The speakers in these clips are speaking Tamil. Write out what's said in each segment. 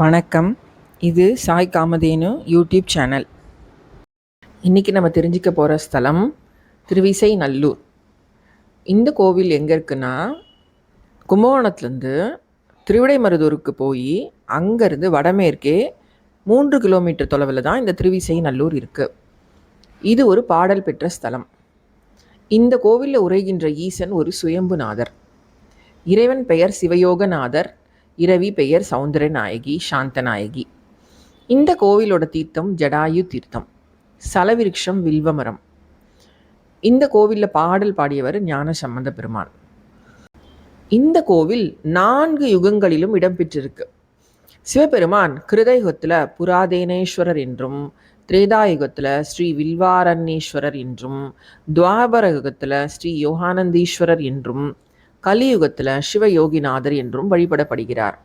வணக்கம். இது சாய் காமதேனு யூடியூப் சேனல். இன்றைக்கி நம்ம தெரிஞ்சுக்க போகிற ஸ்தலம் திருவிசை நல்லூர் இந்த கோவில் எங்கே இருக்குன்னா கும்பகோணத்துலேருந்து திருவிடைமருதூருக்கு போய் அங்கேருந்து வடமேற்கே மூன்று கிலோமீட்டர் தொலைவில் தான் இந்த திருவிசை நல்லூர் இருக்குது இது ஒரு பாடல் பெற்ற ஸ்தலம். இந்த கோவிலில் உரைகின்ற ஈசன் ஒரு சுயம்புநாதர். இறைவன் பெயர் சிவயோகநாதர். இரவி பெயர் சௌந்தரநாயகி சாந்தநாயகி. இந்த கோவிலோட தீர்த்தம் ஜடாயு தீர்த்தம். சலவிருக்ஷம் வில்வமரம். இந்த கோவிலில் பாடல் பாடியவர் ஞான சம்பந்த பெருமான் இந்த கோவில் நான்கு யுகங்களிலும் இடம்பெற்றிருக்கு. சிவபெருமான் கிருதயுகத்தில் புராதேனேஸ்வரர் என்றும் திரேதாயுகத்தில் ஸ்ரீ வில்வாரண்யேஸ்வரர் என்றும் துவாபர யுகத்தில் ஸ்ரீ யோகானந்தீஸ்வரர் என்றும் கலியுகத்தில் சிவயோகிநாதர் என்றும் வழிபடப்படுகிறார்.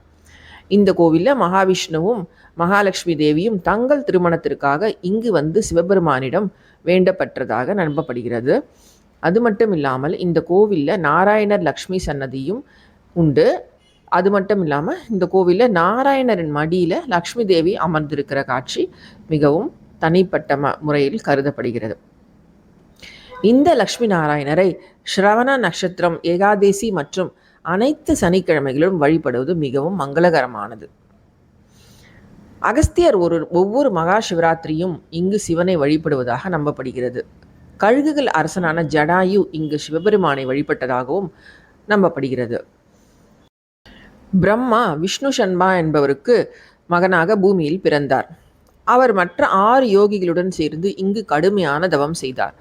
இந்த கோவிலில் மகாவிஷ்ணுவும் மகாலட்சுமி தேவியும் தங்கள் திருமணத்திற்காக இங்கு வந்து சிவபெருமானிடம் வேண்டப்பட்டதாக நம்பப்படுகிறது. அது மட்டும் இல்லாமல் இந்த கோவிலில் நாராயணர் லக்ஷ்மி சன்னதியும் உண்டு. அது மட்டும் இல்லாமல் இந்த கோவிலில் நாராயணரின் மடியில் லக்ஷ்மி தேவி அமர்ந்திருக்கிற காட்சி மிகவும் தனிப்பட்ட ம முறையில் கருதப்படுகிறது. இந்த லக்ஷ்மி நாராயணரை ஸ்ரவண நட்சத்திரம் ஏகாதேசி மற்றும் அனைத்து சனிக்கிழமைகளிலும் வழிபடுவது மிகவும் மங்களகரமானது. அகஸ்தியர் ஒரு ஒவ்வொரு மகா சிவராத்திரியும் இங்கு சிவனை வழிபடுவதாக நம்பப்படுகிறது. கழுகுகள் அரசனான ஜடாயு இங்கு சிவபெருமானை வழிபட்டதாகவும் நம்பப்படுகிறது. பிரம்மா விஷ்ணு சன்மா என்பவருக்கு மகனாக பூமியில் பிறந்தார். அவர் மற்ற ஆறு யோகிகளுடன் சேர்ந்து இங்கு கடுமையான தவம் செய்தார்.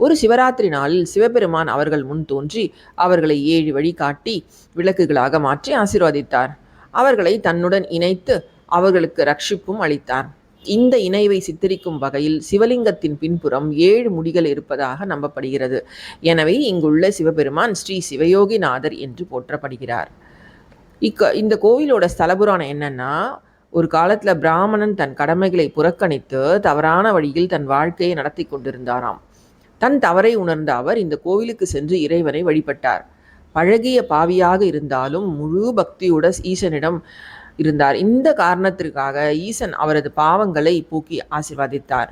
ஒரு சிவராத்திரி நாளில் சிவபெருமான் அவர்கள் முன் தோன்றி அவர்களை ஏழு வழி காட்டி விளக்குகளாக மாற்றி ஆசீர்வதித்தார். அவர்களை தன்னுடன் இணைத்து அவர்களுக்கு ரட்சிப்பும் அளித்தார். இந்த இணைவை சித்தரிக்கும் வகையில் சிவலிங்கத்தின் பின்புறம் ஏழு முடிகள் இருப்பதாக நம்பப்படுகிறது. எனவே இங்குள்ள சிவபெருமான் ஸ்ரீ சிவயோகிநாதர் என்று போற்றப்படுகிறார். இக்க இந்த கோவிலோட ஸ்தலபுராணம் என்னன்னா ஒரு காலத்தில் பிராமணன் தன் கடமைகளை புறக்கணித்து தவறான வழியில் தன் வாழ்க்கையை நடத்தி கொண்டிருந்தாராம். தன் தவறை உணர்ந்த அவர் இந்த கோவிலுக்கு சென்று இறைவனை வழிபட்டார். பழகிய பாவியாக இருந்தாலும் முழு பக்தியுடன் ஈசனிடம் இருந்தார். இந்த காரணத்திற்காக ஈசன் அவரது பாவங்களை போக்கி ஆசிர்வதித்தார்.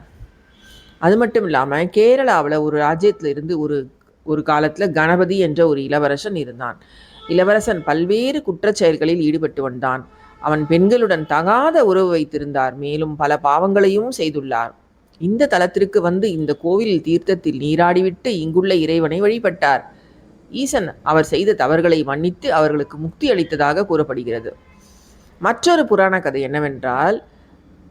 அது மட்டும் இல்லாமல் கேரளாவில் ஒரு ராஜ்யத்தில் இருந்து ஒரு ஒரு காலத்தில் கணபதி என்ற ஒரு இளவரசன் இருந்தான். இளவரசன் பல்வேறு குற்றச் செயல்களில் ஈடுபட்டு வந்தான். அவன் பெண்களுடன் தகாத உறவு வைத்திருந்தார். மேலும் பல பாவங்களையும் செய்துள்ளார். இந்த தலத்திற்கு வந்து இந்த கோவில் தீர்த்தத்தில் நீராடிவிட்டு இங்குள்ள இறைவனை வழிபட்டார். ஈசன் அவர் செய்த தவறுகளை மன்னித்து அவர்களுக்கு முக்தி அளித்ததாக கூறப்படுகிறது. மற்றொரு புராண கதை என்னவென்றால்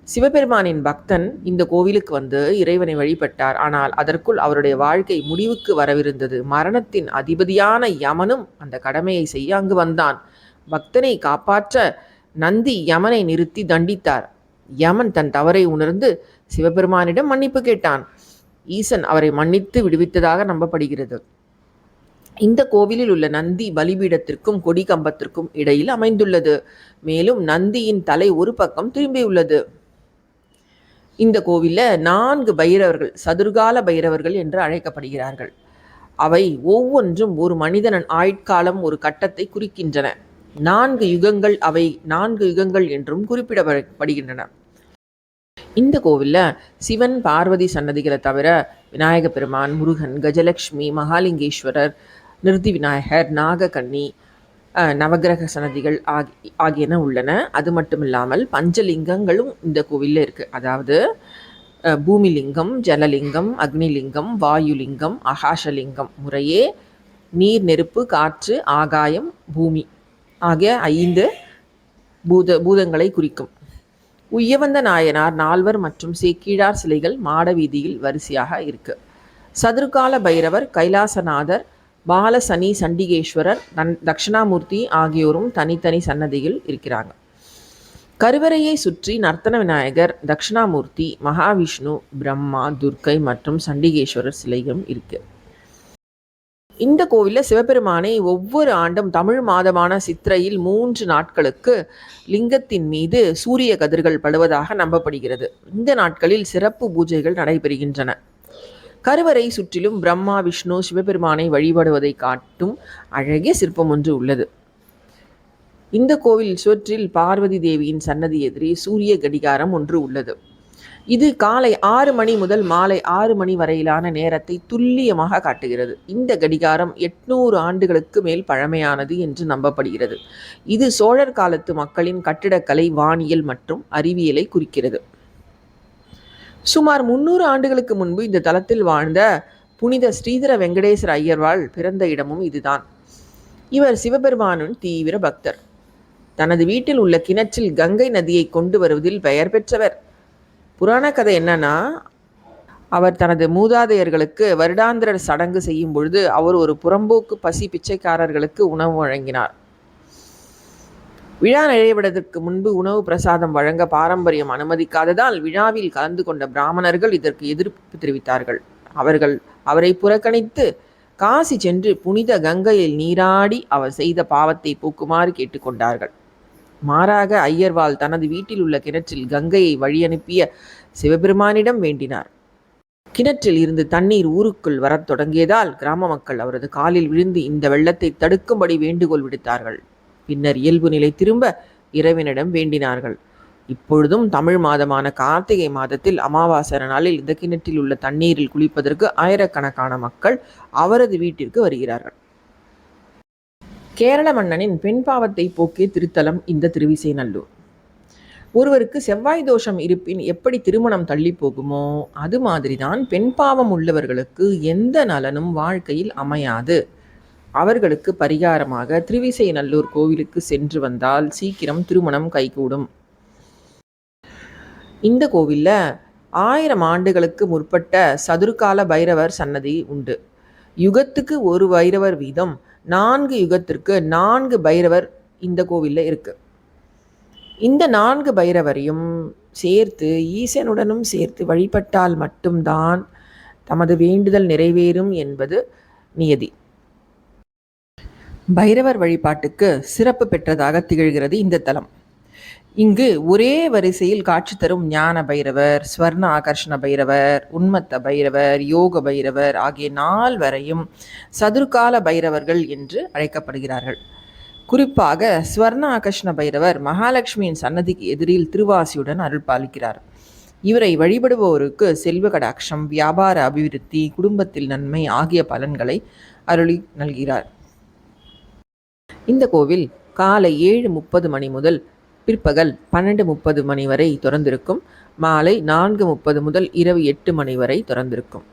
சிவபெருமானின் பக்தன் இந்த கோவிலுக்கு வந்து இறைவனை வழிபட்டார். ஆனால் அதற்குள் அவருடைய வாழ்க்கை முடிவுக்கு வரவிருந்தது. மரணத்தின் அதிபதியான யமனும் அந்த கடமையை செய்ய அங்கு வந்தான். பக்தனை காப்பாற்ற நந்தி யமனை நிறுத்தி தண்டித்தார். யமன் தன் தவறை உணர்ந்து சிவபெருமானிடம் மன்னிப்பு கேட்டான். ஈசன் அவரை மன்னித்து விடுவித்ததாக நம்பப்படுகிறது. இந்த கோவிலில் உள்ள நந்தி பலிபீடத்திற்கும் கொடி கம்பத்திற்கும் இடையில் அமைந்துள்ளது. மேலும் நந்தியின் தலை ஒரு பக்கம் திரும்பியுள்ளது. இந்த கோவிலில் நான்கு பைரவர்கள் சதுர்கால பைரவர்கள் என்று அழைக்கப்படுகிறார்கள். அவை ஒவ்வொன்றும் ஒரு மனிதனன் ஆயுட்காலம் ஒரு கட்டத்தை குறிக்கின்றன. நான்கு யுகங்கள் அவை நான்கு யுகங்கள் என்றும் குறிப்பிடப்படுகின்றன. இந்த கோவிலில் சிவன் பார்வதி சன்னதிகளை தவிர விநாயக பெருமான் முருகன் கஜலட்சுமி மகாலிங்கேஸ்வரர் நிறுத்தி விநாயகர் நாகக்கண்ணி நவகிரக சன்னதிகள் ஆகி ஆகியன உள்ளன. அது மட்டும் இல்லாமல் பஞ்சலிங்கங்களும் இந்த கோவிலில் இருக்குது அதாவது பூமிலிங்கம் ஜலலிங்கம் அக்னிலிங்கம் வாயுலிங்கம் ஆகாஷலிங்கம் முறையே நீர் நெருப்பு காற்று ஆகாயம் பூமி ஆகிய ஐந்து பூத பூதங்களை குறிக்கும். உய்யவந்த நாயனார் நால்வர் மற்றும் சேக்கீழார் சிலைகள் மாட வீதியில் வரிசையாக இருக்கு. சதுர்கால பைரவர் கைலாசநாதர் பாலசனி சண்டிகேஸ்வரர் தன் தட்சிணாமூர்த்தி ஆகியோரும் தனித்தனி சன்னதியில் இருக்கிறாங்க. கருவறையை சுற்றி நர்த்தன விநாயகர் தட்சிணாமூர்த்தி மகாவிஷ்ணு பிரம்மா துர்க்கை மற்றும் சண்டிகேஸ்வரர் சிலையும் இருக்குது இந்த கோவிலில் சிவபெருமானை ஒவ்வொரு ஆண்டும் தமிழ் மாதமான சித்திரையில் மூன்று நாட்களுக்கு லிங்கத்தின் மீது சூரிய கதிர்கள் படுவதாக நம்பப்படுகிறது. இந்த நாட்களில் சிறப்பு பூஜைகள் நடைபெறுகின்றன. கருவறை சுற்றிலும் பிரம்மா விஷ்ணு சிவபெருமானை வழிபடுவதை காட்டும் அழகிய சிற்பம் ஒன்று உள்ளது. இந்த கோவில் சுவற்றில் பார்வதி தேவியின் சன்னதி எதிரே சூரிய கடிகாரம் ஒன்று உள்ளது. இது காலை ஆறு மணி முதல் மாலை ஆறு மணி வரையிலான நேரத்தை துல்லியமாக காட்டுகிறது. இந்த கடிகாரம் எட்நூறு ஆண்டுகளுக்கு மேல் பழமையானது என்று நம்பப்படுகிறது. இது சோழர் காலத்து மக்களின் கட்டிடக்கலை வானியல் மற்றும் அறிவியலை குறிக்கிறது. சுமார் முன்னூறு ஆண்டுகளுக்கு முன்பு இந்த தலத்தில் வாழ்ந்த புனித ஸ்ரீதர வெங்கடேஸ்வர ஐயர்வாள் பிறந்த இடமும் இதுதான். இவர் சிவபெருமானின் தீவிர பக்தர். தனது வீட்டில் உள்ள கிணற்றில் கங்கை நதியை கொண்டு வருவதில் பெயர் பெற்றவர். புராண கதை என்னன்னா அவர் தனது மூதாதையர்களுக்கு வருடாந்திர சடங்கு செய்யும் பொழுது அவர் ஒரு புறம்போக்கு பசி பிச்சைக்காரர்களுக்கு உணவு வழங்கினார். விழா நிறைவடைவதற்கு முன்பு உணவு பிரசாதம் வழங்க பாரம்பரியம் அனுமதிக்காததால் விழாவில் கலந்து கொண்ட பிராமணர்கள் இதற்கு எதிர்ப்பு தெரிவித்தார்கள். அவர்கள் அவரை புறக்கணித்து காசி சென்று புனித கங்கையில் நீராடி அவர் செய்த பாவத்தை போக்குமாறு கேட்டுக்கொண்டார்கள். மாறாக ஐயர்வாள் தனது வீட்டில் உள்ள கிணற்றில் கங்கையை வழியனுப்பிய சிவபெருமானிடம் வேண்டினார். கிணற்றில் இருந்து தண்ணீர் ஊருக்குள் வரத் தொடங்கியதால் கிராம மக்கள் அவரது காலில் விழுந்து இந்த வெள்ளத்தை தடுக்கும்படி வேண்டுகோள் விடுத்தார்கள். பின்னர் இயல்பு நிலை திரும்ப இறைவனிடம் வேண்டினார்கள். இப்பொழுதும் தமிழ் மாதமான கார்த்திகை மாதத்தில் அமாவாசை நாளில் இந்த கிணற்றில் உள்ள தண்ணீரில் குளிப்பதற்கு ஆயிரக்கணக்கான மக்கள் அவரது வீட்டிற்கு வருகிறார்கள். கேரள மன்னனின் பெண் பாவத்தை போக்கிய திருத்தலம் இந்த திருவிசைநல்லூர் ஒருவருக்கு செவ்வாய் தோஷம் இருப்பின் எப்படி திருமணம் தள்ளி போகுமோ அது மாதிரிதான் பெண் பாவம் உள்ளவர்களுக்கு எந்த நலனும் வாழ்க்கையில் அமையாது. அவர்களுக்கு பரிகாரமாக திருவிசைநல்லூர் கோவிலுக்கு சென்று வந்தால் சீக்கிரம் திருமணம் கைகூடும். இந்த கோவிலில் ஆயிரம் ஆண்டுகளுக்கு முற்பட்ட சதுர்கால பைரவர் சன்னதி உண்டு. யுகத்துக்கு ஒரு பைரவர் வீதம் நான்கு யுகத்திற்கு நான்கு பைரவர் இந்த கோவிலில் இருக்கு. இந்த நான்கு பைரவரையும் சேர்த்து ஈசனுடனும் சேர்த்து வழிபட்டால் மட்டும்தான் தமது வேண்டுதல் நிறைவேறும் என்பது நியதி. பைரவர் வழிபாட்டுக்கு சிறப்பு பெற்றதாக திகழ்கிறது இந்த தலம். இங்கு ஒரே வரிசையில் காட்சி தரும் ஞான பைரவர் ஸ்வர்ண ஆகர்ஷண பைரவர் உன்மத்த பைரவர் யோக பைரவர் ஆகிய நால்வரையும் சதுர்கால பைரவர்கள் என்று அழைக்கப்படுகிறார்கள். குறிப்பாக ஸ்வர்ண ஆகர்ஷ்ண பைரவர் மகாலட்சுமியின் சன்னதிக்கு எதிரில் திருவாசியுடன் அருள் பாலிக்கிறார். இவரை வழிபடுபவருக்கு செல்வ கடாட்சம் வியாபார அபிவிருத்தி குடும்பத்தில் நன்மை ஆகிய பலன்களை அருளி நல்கிறார். இந்த கோவில் காலை ஏழு முப்பது மணி முதல் பிற்பகல் பன்னெண்டு முப்பது மணி வரை திறந்திருக்கும். மாலை நான்கு முப்பது முதல் இரவு எட்டு மணி வரை திறந்திருக்கும்.